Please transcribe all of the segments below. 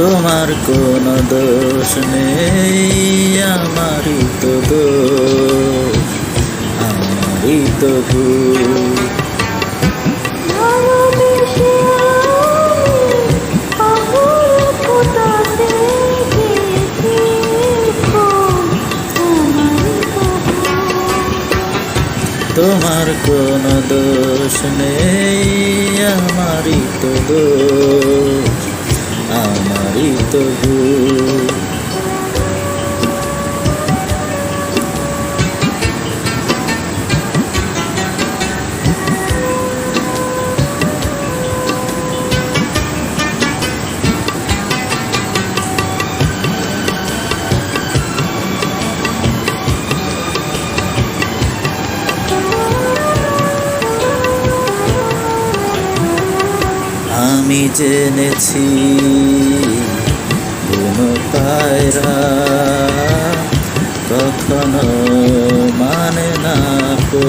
তোমার কোন দোষ নেই, আমারই তো দোষ, আমারই তো। তোমার কোন দোষ নেই, আমারই তো দোষ আমারই তো ভুল আমি জেনেছি কোনো পায়রা কখনো মানে না কো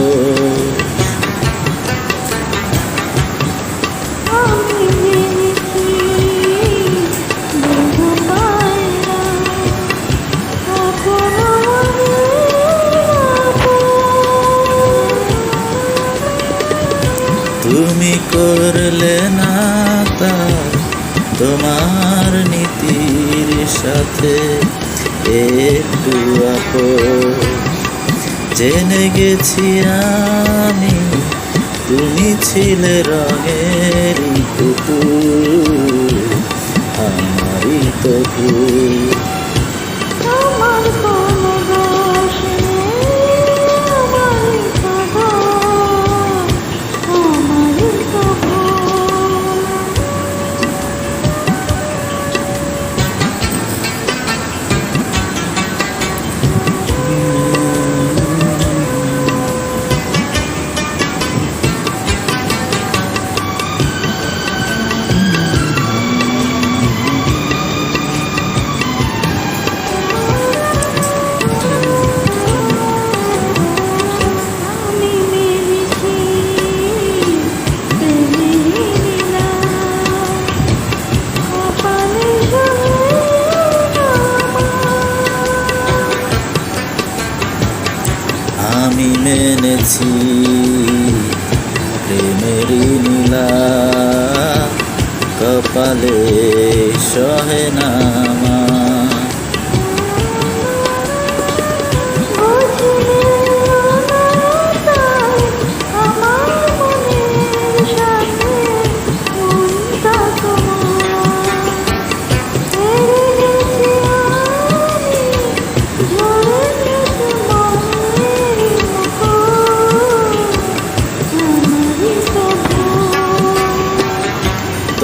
কখনো মনে তুমি করলে না সাথে একটু আপো জেনে গেছি আমি তুমি ছিলে রঙের মেনেছি প্রেমেরই নীলা কপালে সহে নামা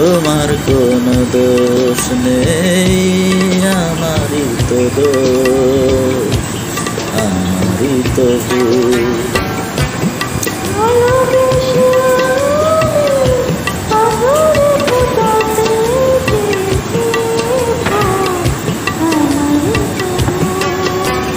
তোমার কোনো দোষ নেই আমারই তো দোষ আমারই তো ভুল